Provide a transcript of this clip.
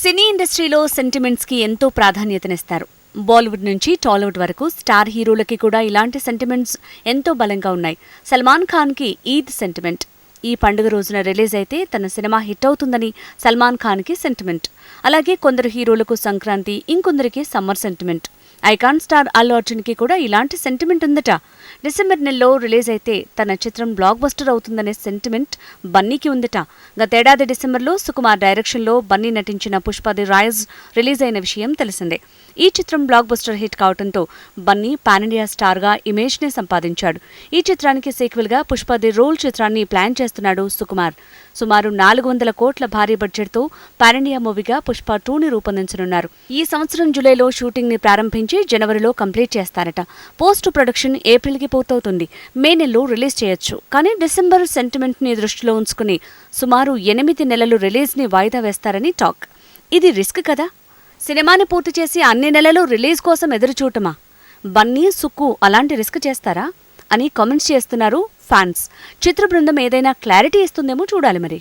సినీ ఇండస్ట్రీలో సెంటిమెంట్స్కి ఎంతో ప్రాధాన్యతనిస్తారు. బాలీవుడ్ నుంచి టాలీవుడ్ వరకు స్టార్ హీరోలకి కూడా ఇలాంటి సెంటిమెంట్స్ ఎంతో బలంగా ఉన్నాయి. సల్మాన్ ఖాన్కి ఈద్ సెంటిమెంట్. ఈ పండుగ రోజున రిలీజ్ అయితే తన సినిమా హిట్ అవుతుందని సల్మాన్ ఖాన్కి సెంటిమెంట్. అలాగే కొందరు హీరోలకు Sankranti ఇంకొందరికి summer sentiment. Icon star Allu అర్జున్కి కూడా ఇలాంటి సెంటిమెంట్ ఉందట. డిసెంబర్ నెలలో రిలీజ్ అయితే తన చిత్రం బ్లాక్ బస్టర్ అవుతుందనే సెంటిమెంట్ బన్నీకి ఉందట. గతేడాది డిసెంబర్లో సుకుమార్ డైరెక్షన్లో బన్నీ నటించిన పుష్పది రాయజ్ రిలీజ్ అయిన విషయం తెలిసిందే. ఈ చిత్రం బ్లాక్ బస్టర్ హిట్ కావడంతో బన్నీ పానిండియా స్టార్గా ఇమేజ్ని సంపాదించాడు. ఈ చిత్రానికి సీక్వెల్గా పుష్ప ది రోల్ చిత్రాన్ని ప్లాన్ చేస్తున్నాడు సుకుమార్. సుమారు నాలుగు వందల కోట్ల భారీ బడ్జెట్తో పానిండియా మూవీగా పుష్ప టూని రూపొందించనున్నారు. ఈ సంవత్సరం జూలైలో షూటింగ్ని ప్రారంభించి జనవరిలో కంప్లీట్ చేస్తారట. పోస్ట్ ప్రొడక్షన్ ఏప్రిల్కి పూర్తవుతుంది. మే నెలలో రిలీజ్ చేయొచ్చు. కానీ డిసెంబర్ సెంటిమెంట్ని దృష్టిలో ఉంచుకుని సుమారు ఎనిమిది నెలలు రిలీజ్ని వాయిదా వేస్తారని టాక్. ఇది రిస్క్ కదా? సినిమాని పూర్తి చేసి అన్ని నెలలు రిలీజ్ కోసం ఎదురుచూటమా? బన్నీ సుక్కు అలాంటి రిస్క్ చేస్తారా? అని కామెంట్స్ చేస్తున్నారు ఫ్యాన్స్. చిత్ర బృందం ఏదైనా క్లారిటీ ఇస్తుందేమో చూడాలి మరి.